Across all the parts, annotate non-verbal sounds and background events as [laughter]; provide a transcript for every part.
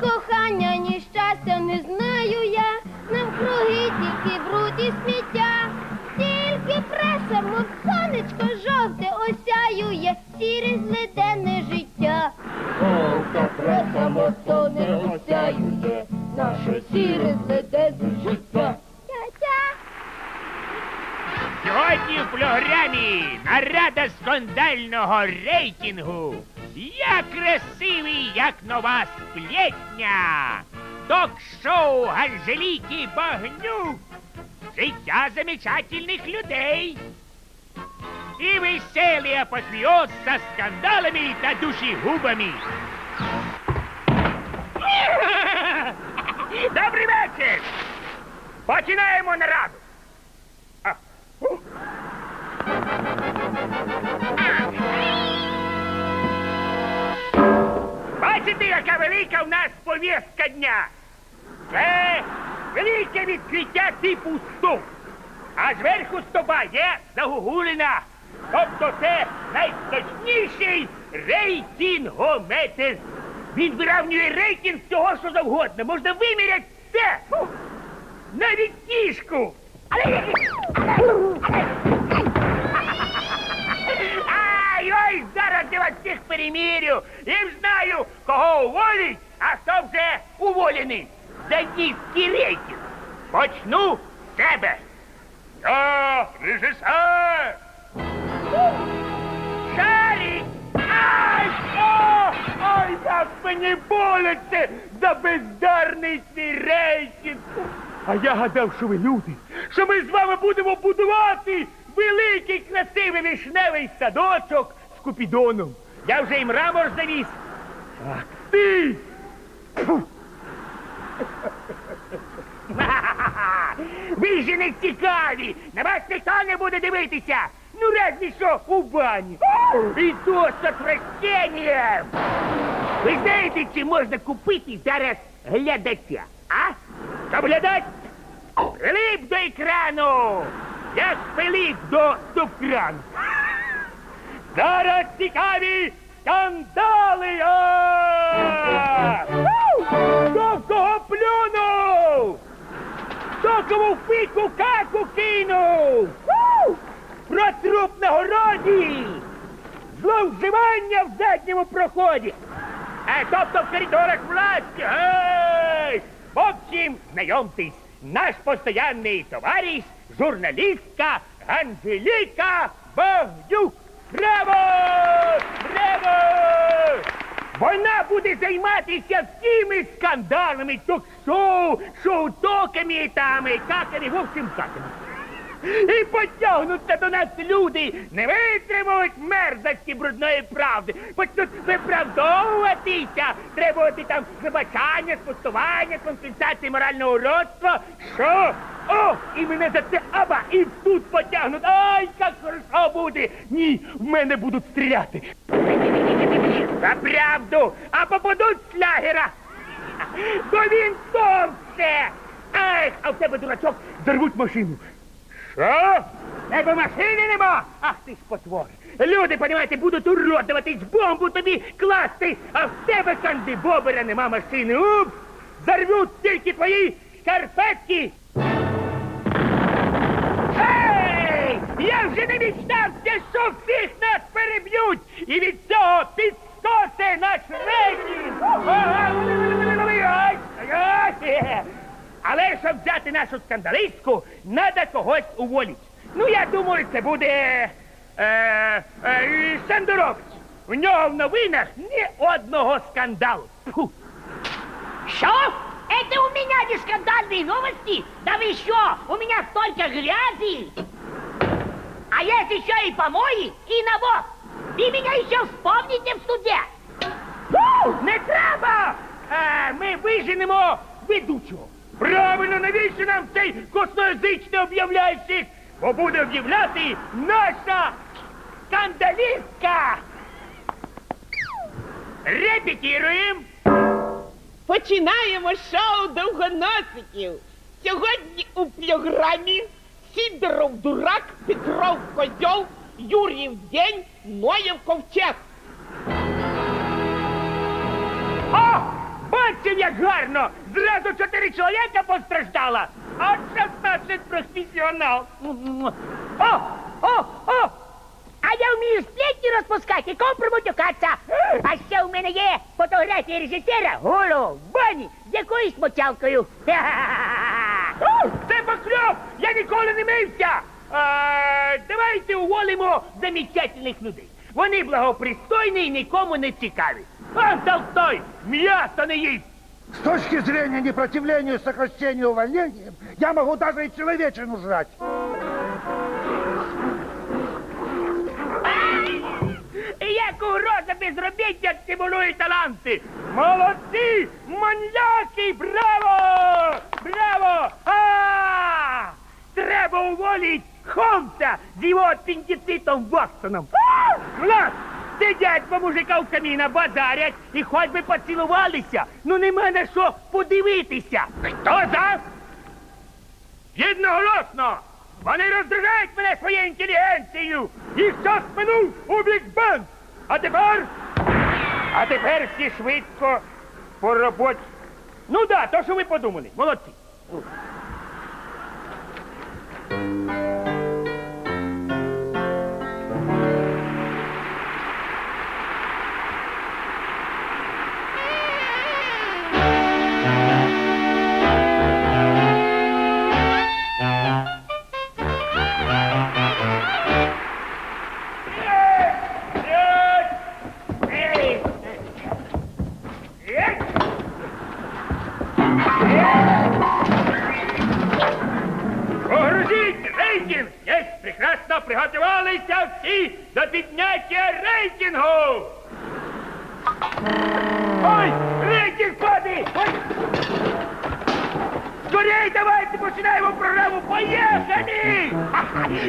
кохання, ні щастя не знаю я. Навкруги тільки бруд і сміття. Тільки преса, мов сонечко жовте, осяює сіре злиденне життя. Жовта преса, мов соне осяює наше сіре злиденне життя. Сьогодні в програмі нарада скандального рейтингу. Я красивий, як нова сплетня. Ток-шоу Анжеліки Багнюк. Життя замечательних людей. І веселий апофеоз со скандалами та душегубами. [laughs] Добрий вечір! Починаємо нараду. А, Бачите, яка велика в нас повістка дня? Це велике відкриття типу стоп. А зверху стопа є загугулина. Тобто це найточніший рейтингометр. Він вирівнює рейтинг всього, що завгодно. Можна виміряти все. Навіть кішку. Ай, всіх перемірю. І знаю, кого уволить, а хто вже уволений. За низький рейтинг. Почну з себе. Я режисер. Шарик! Ай! О! Ай, як мені боляче за бездарний свій рейтинг! А я гадав, що ви люди, що ми з вами будемо будувати великий красивий вишневий садочок з купідоном. Я вже і мрамор завіз. Ти! Ви ж не цікаві! На вас ніхто не буде дивитися! Ну разве що у бані! І то з отвращенням! Ви знаєте, чи можна купити зараз глядача, а? Щоб глядать? Прилип до екрану! Як Пилип до стоп-крану! Зараз цікаві скандали! а! Хто в кого плюнув? Хто кому в пику каку кинув? Про труп на городі! Зловживання в задньому проході! Е, тобто в коридорах власті! Гей! В общем, знайомтесь, наш постоянний товариш, журналістка Анжеліка Богдюк! Браво! Браво! Вона буде займатися всіми скандалами, ток-шоу, шоу-токами там, і каками, в общем, каками. І потягнуться до нас люди, не витримують мерзості брудної правди, почнуть виправдовуватися, требувати там вибачання, спустування, компенсації морального уродства. Що? О, і мене за це аба, і в суд потягнуть. Ай, як хорошо буде. Ні, в мене будуть стріляти. За правду, а попадуть з шлягера. Бо він товще. Ай, а в тебе, дурачок, зарвуть машину. Що? Тебе машини нема? Ах ти ж потвор. Люди, понімаєте, будуть уродуватись, бомбу тобі класти, а в тебе, кандибобера, нема машини. Упс! Зарвуть тільки твої шкарпетки. Ей! Я вже не мічтався, що всіх нас переб'ють, і від цього підскосе наш рейтинг. Ага, ай, ай, ай. Але щоб взяти нашу скандалистку, треба когось уволити. Ну, я думаю, це буде е, е, Шандорович. У нього в новинах ні одного скандалу. Фу. Что? Это у меня не скандальные новости? Да вы что? У меня столько грязи! А есть еще и помои, и навоз! Вы меня еще вспомните в суде! Не треба! А, ми виженемо ведучого. Правильно, навіщо нам цей косноязичний об'являючий? Бо буде об'являти наша скандалістка! Репетіруємо! Починаємо шоу довгоносиків. Сьогодні у програмі Сідоров дурак, Петров козьол, Юріїв день, Ноєв ковчег. О! бачив, як гарно! Зразу чотири чоловіка постраждала, а 16 професіонал. О, о, о! А я вмію сплетні розпускати і компроматюкатися. А ще у мене є фотографія режисера голого в бані з якоюсь мочалкою. О, [laughs] Це покльов! Я ніколи не мився! А, давайте уволимо замечательних людей. Вони благопристойні і нікому не цікаві. А Толстой м'ясо не їсть. С точки зрения непротивлению сокращению увольнением, я могу даже и человечину жрать. Як угроза безробіття стимулює таланти. Молодці! Маньяки! Браво! Браво! А! Треба уволити Холмса з його апендицитом Ватсоном. А! Клас! Сидять по мужика в каміна, базарять і хоч би поцілувалися. Ну нема на що подивитися. Хто за? Єдноголосно! Вони роздражають мене своєю інтелігенцією! Їх час минув у Біг Бен! А тепер. А тепер всі швидко по роботі. Ну да, то, що ви подумали. Молодці. Ой, рейтинг падає! Ой! Скорей давайте починаємо программу! Поехали!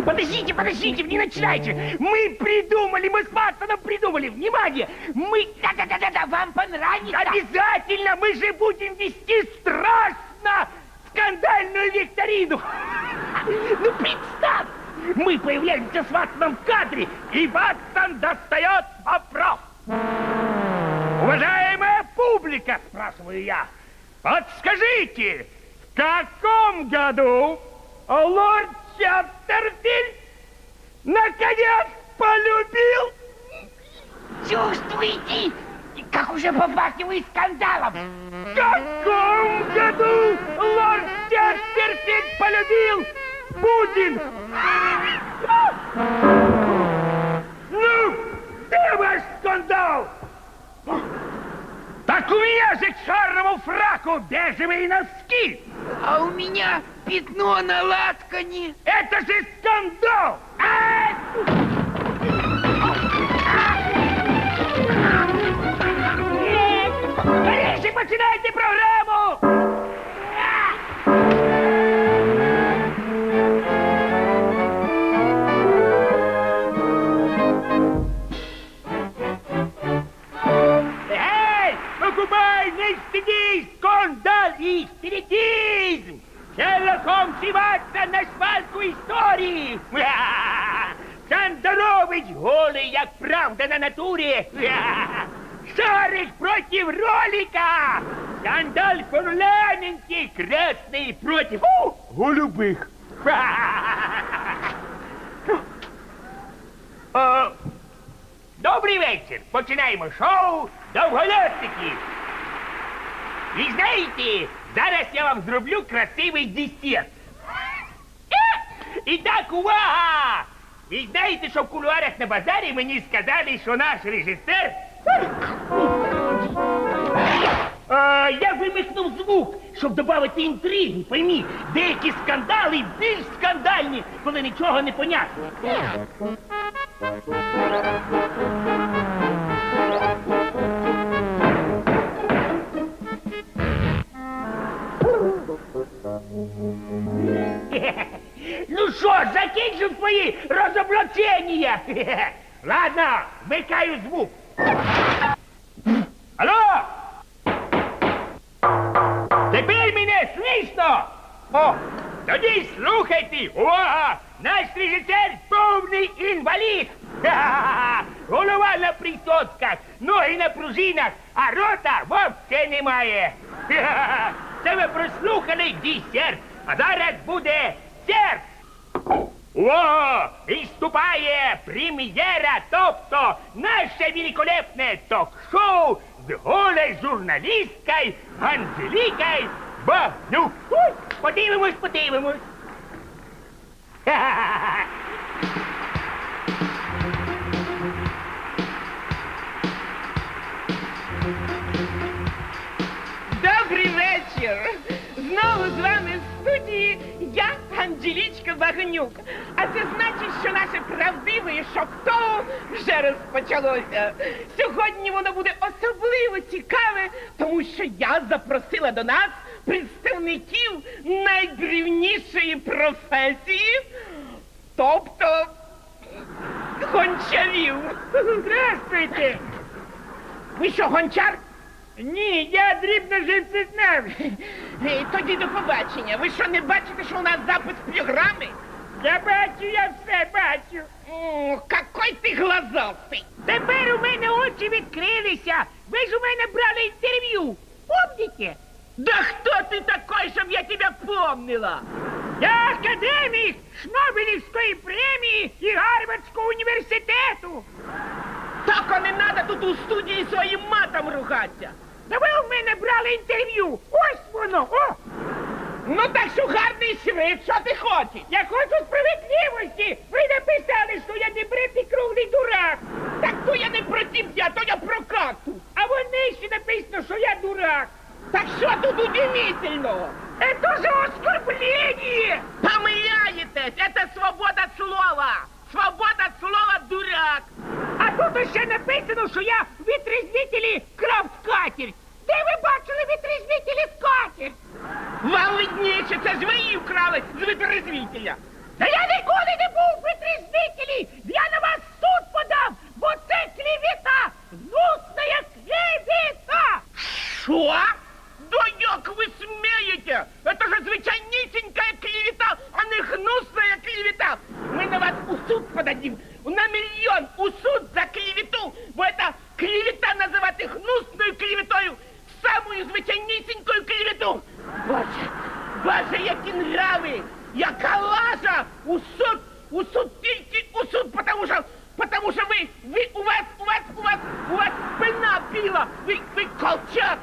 [laughs] Подождите, подождите, не начинайте! Мы придумали, мы с Ватсоном придумали! Внимание! Мы... Да-да-да-да, вам понравится. Обязательно! Мы же будем вести страшно скандальную викторину! [laughs] Ну, представь! Мы появляемся с Ватсоном в кадре, и Ватсон достает вопрос! Уважаемая публика, спрашиваю я, подскажите, в каком году лорд Чаптерфильд наконец полюбил Чувствуете, как уже попахивает скандалом? В каком году лорд Честерфильд полюбил Путин? Ну, где ваш скандал? Так у меня же к черному фраку бежевые носки! А у меня пятно на латкане. Это же скандал! А! Нет! Скорейше починайте программу! и спиритизм! Шерлок Холмс и Ватсон на свалку истории! Ха! Кандарович голый, як правда на натуре! Ха! Шарик против ролика! Скандал в парламенте! Красный против у, голубых! Ха! О, Добрий вечір! Починаємо шоу Довголятники! І знаєте, зараз я вам зроблю красивий десерт. Е! І так, увага! Ви знаєте, що в кулуарах на базарі мені сказали, що наш режисер... Я вимикнув звук, щоб додати інтриги. Поймі, деякі скандали більш скандальні, коли нічого не понятно. Ну що, закінчив свої розоблачення? [laughs] Ладно, вмикаю звук. Алло! Тепер мене слышно? О, Тоді слухайте, увага! Наш режисер повний інвалід! [laughs] Ха-ха-ха! Голова на присосках, ноги на пружинах, а рота вовсе немає. Ха-ха-ха! Це ви прослухали десерт, а зараз буде серт. Увага! Виступає прем'єра, тобто наше великолепне ток-шоу з голою журналісткою Анжелікою Багнюк. Ой, Подивимось, подивимось. Ха-ха-ха. [laughs] Анжелічка Багнюк. А це значить, що наше правдиве шоу вже розпочалося. Сьогодні воно буде особливо цікаве, тому що я запросила до нас представників найдрівнішої професії, тобто гончарів. Здравствуйте! Ви що, гончар? Ні, я дрібно живцезнавець. Е, Тоді до побачення. Ви що не бачите, що у нас запис програми? Я бачу, я все бачу. О, какой ти глазастий! Тепер у мене очі відкрилися. Ви ж у мене брали інтерв'ю. Помните? Да хто ти такой, щоб я тебе помнила? Я академік Шнобелівської премії і Гарвардського університету. Так не надо тут у студії своїм матом ругатися. Да ви у мене брали інтерв'ю. Ось воно, о! Ну так що гарний шрифт, що ти хочеш? Я хочу справедливості. Ви написали, що я не бритий круглий дурак. Так то я не про тебе, то я про кактус. А вони ще написано, що я дурак. Так що тут удивительного? Это же оскорбление! Помиляетесь, это свобода слова. Свобода слова, дурак. А тут ще написано, що я в витрезвителі крав скатерть. Де ви бачили витрезвителі скатерть? Вам видніше, це ж ви її вкрали з витрезвителя. Та я ніколи не був в витрезвителі! Я на вас в суд подам, бо це клевета! Гнусная клевета! Що? Да як ви смієте? Это же звичайнісінька клевета, а не гнусная клевета. Ми на вас у суд подадим. На мільйон у суд за клевету. Бо это клевета називати гнусною клеветою. Самою звичайнісінькою клевету. Боже, боже, які нрави, яка лажа. У суд, у суд, тільки у суд, потому що, потому що ви, ви, у вас, у вас, у вас, у вас спина біла. Ви, ви колчак.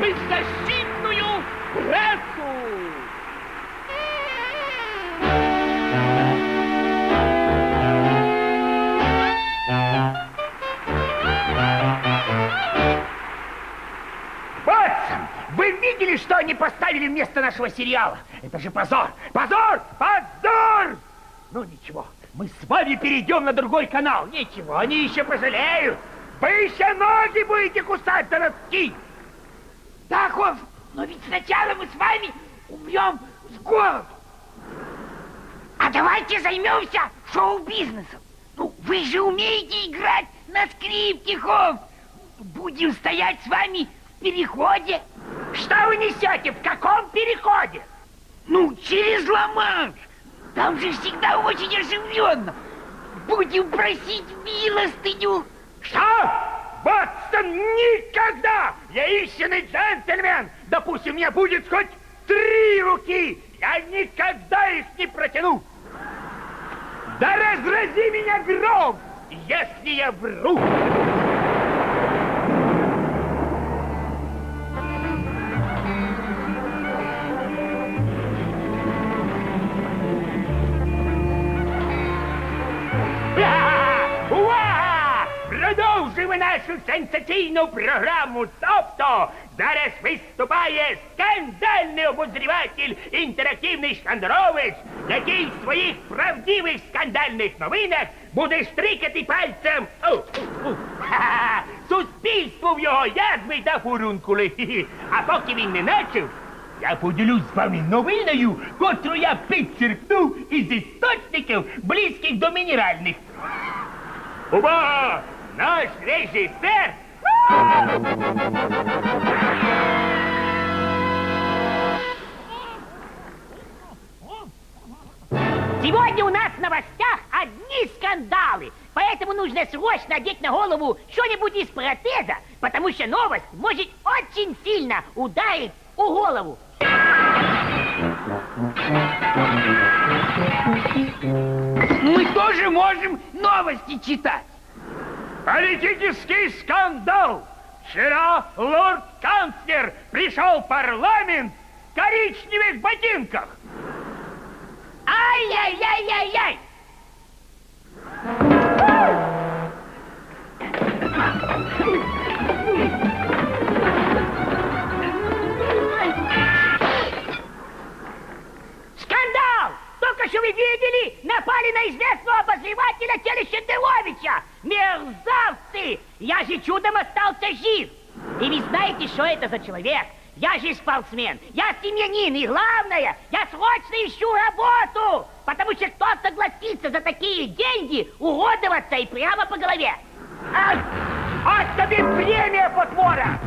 беззащитную пресу! Ватсон, вы видели, что они поставили вместо нашего сериала? Это же позор! Позор! Позор! Ну ничего, мы с вами перейдем на другой канал. Ничего, они еще пожалеют. Вы еще ноги будете кусать до носки. Тахов, но ведь сначала мы с вами умрем с голоду. А давайте займемся шоу-бизнесом. Ну, вы же умеете играть на скрипке, Хофф. Будем стоять с вами в переходе. Что вы несете? В каком переходе? Ну, через Ла-Манш. Там же всегда очень оживленно. Будем просить милостыню. Что? Ватсон, никогда! Я истинный джентльмен! Допустим, мне будет хоть три руки! Я никогда их не протяну! Да разрази меня гром, если я вру! Нашу сенсаційну програму. Тобто зараз виступає скандальний обозріватель інтерактивний шкандеровець, який в своїх правдивих скандальних новинах буде штрикати пальцем [laughs] суспільству в його язви та фурункули. [laughs] А поки він не начав, я поділюсь з вами новиною, котру я підчеркнув із істочників, близьких до мінеральних. Увага! Наш режисер! Сегодня у нас в новостях одни скандалы. Поэтому нужно срочно одеть на голову что-нибудь из протеза, потому что новость может очень сильно ударить у голову. Мы тоже можем новости читать. Политический скандал! Вчера лорд-канцлер пришел в парламент в коричневых ботинках. Ай-яй-яй-яй-яй! Видели, напали на известного обозревателя Телещенделовича! Мерзавцы! Я же чудом остался жив! И вы знаете, что это за человек? Я же спортсмен, я семьянин, и главное, я срочно ищу работу! Потому что кто согласится за такие деньги уродоваться и прямо по голове? Ах, от тобі премія, потвора!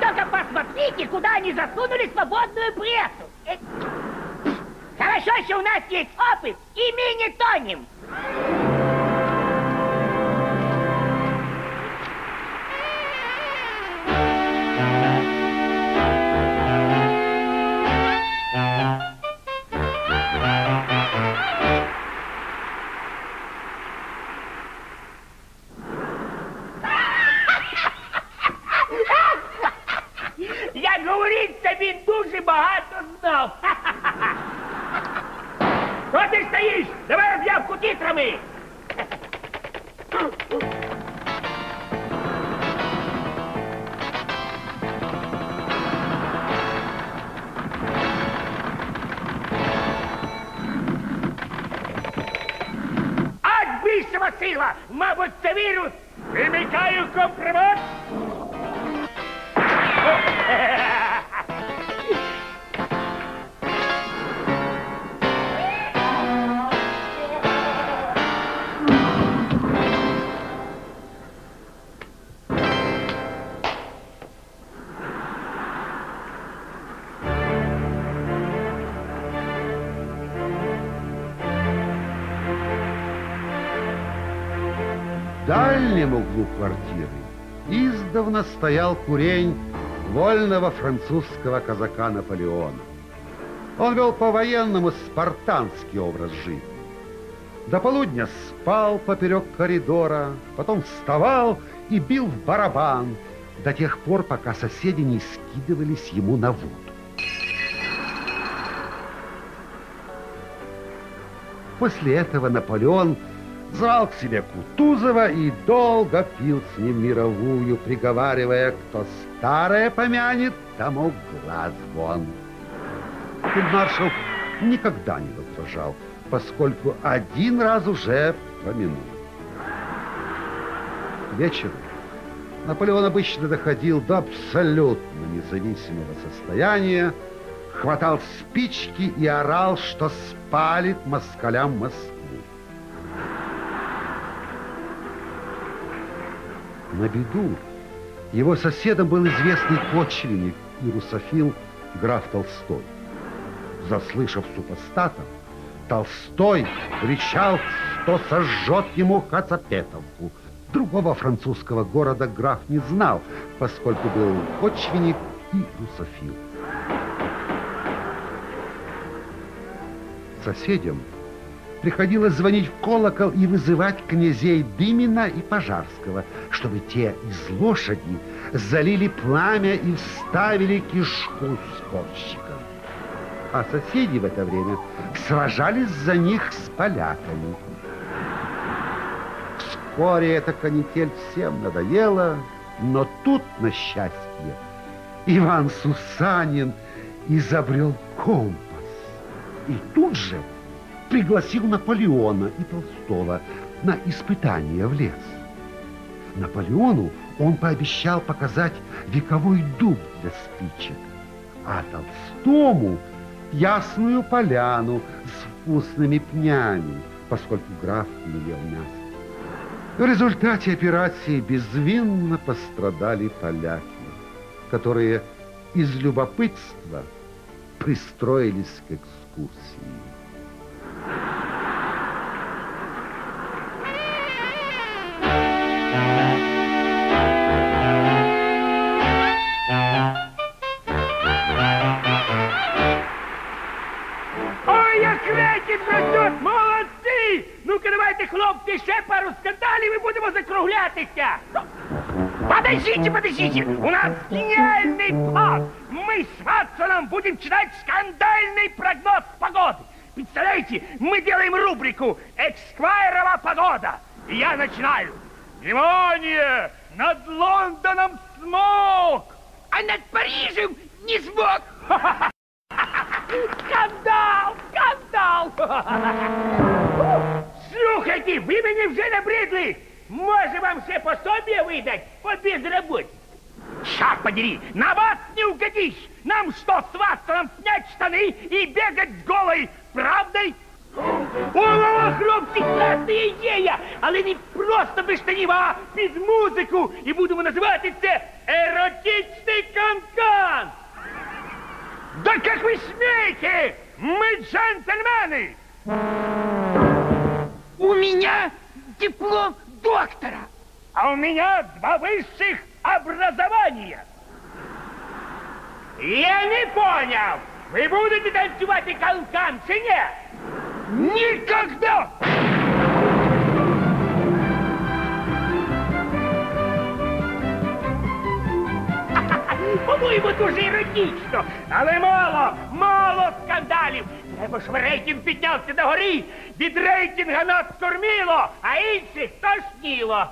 Только посмотрите, куда они засунули свободную прессу! Э, Хорошо, что у нас есть опыт, и мы не тонем! Давай об'явку титрами. Ать більшого сила! Мабуть, це вірус! Вимикаю компромат! Дальнем углу квартиры издавна стоял курень вольного французского казака Наполеона. Он вел по-военному спартанский образ жизни. До полудня спал поперек коридора, потом вставал и бил в барабан до тех пор, пока соседи не скидывались ему на воду. После этого Наполеон звал к себе Кутузова и долго пил с ним мировую, приговаривая, кто старое помянет, тому глаз вон. Фельдмаршал никогда не возражал, поскольку один раз уже помянул. К вечеру Наполеон обычно доходил до абсолютно независимого состояния, хватал спички и орал, что спалит москалям Москву. На беду его соседом был известный почвенник и русофил граф Толстой. Заслышав супостата, Толстой кричал, что сожжет ему Хацапетовку. Другого французского города граф не знал, поскольку был почвенник и русофил. Соседям приходилось звонить в колокол и вызывать князей Дымина и Пожарского, чтобы те из лошади залили пламя и вставили кишку спорщика. а соседи в это время сражались за них с поляками. Вскоре эта канитель всем надоела, но тут, на счастье, Иван Сусанин изобрел компас. И тут же пригласил Наполеона и Толстого на испытание в лес. Наполеону он пообещал показать вековой дуб для спичек, а Толстому ясную поляну с вкусными пнями, поскольку граф не ел мясо. В результате операции безвинно пострадали поляки, которые из любопытства пристроились к экскурсии. давайте, хлопці, ще пару скандалів і будемо закруглятися. Подождите, подождите! У нас гениальный план! Мы с Ватсоном будем читать скандальный прогноз погоды. Представляете, мы делаем рубрику «Эксквайрова погода». И я начинаю. Внимание! Над Лондоном смог! А над Парижем не смог. [laughs] Скандал! Скандал! [laughs] Слухайте, ви мені вже набридли! Може вам все пособие выдать по безработице? Черт подери, на вас не угодишь! Нам что, с Ватсоном снять штаны и бегать с голой правдой? О, хлопці, класна ідея! Але не просто без штанів, а під музику! І будемо називати це еротичний канкан! Да как вы смеете? Мы джентльмены! У меня диплом доктора. А у меня два высших образования. Я не понял, вы будете танцевать и канкан, чи нет? Никогда! По-моєму, дуже еротично, але мало, мало скандалів. Треба ж рейтинг піднявся до гори, від рейтинга нас корміло, а інших тошніло.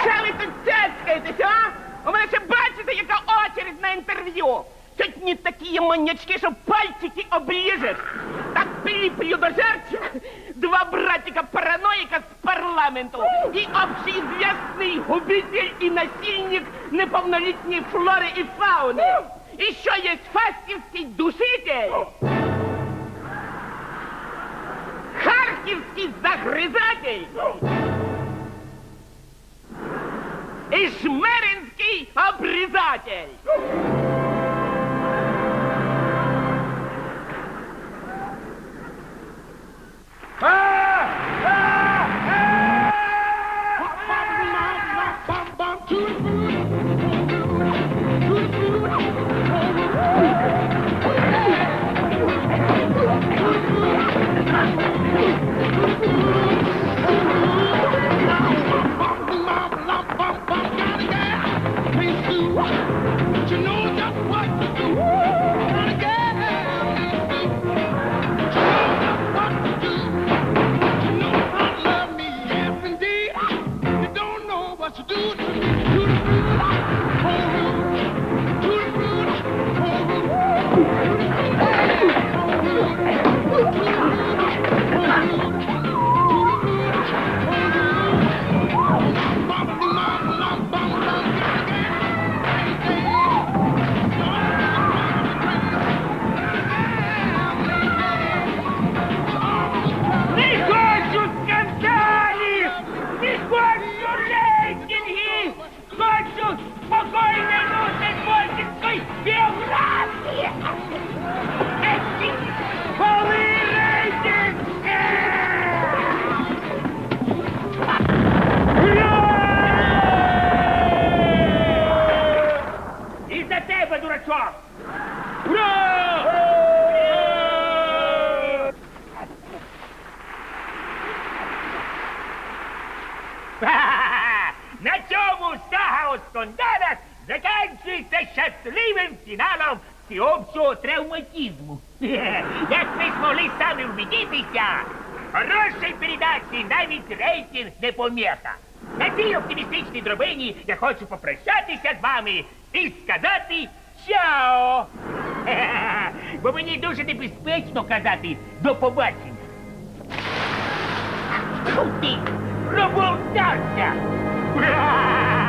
Що ви тут цяцькаєтесь, а? У мене ще бачите, яка очередь на інтерв'ю. Тут не такі маньячки, що пальчики оближеш. Так приліплю до жертв два братика параноїка з парламенту і общеизвестный губитель і насильник неповнолітньої флори і фауни. І що є фастівський душитель? Харківський загризатель. І to do помеха. На цій оптимістичній дробині я хочу попрощатися з вами і сказати чао. [laughs] Бо мені дуже небезпечно казати до побачення. Ти! проболтався! [laughs]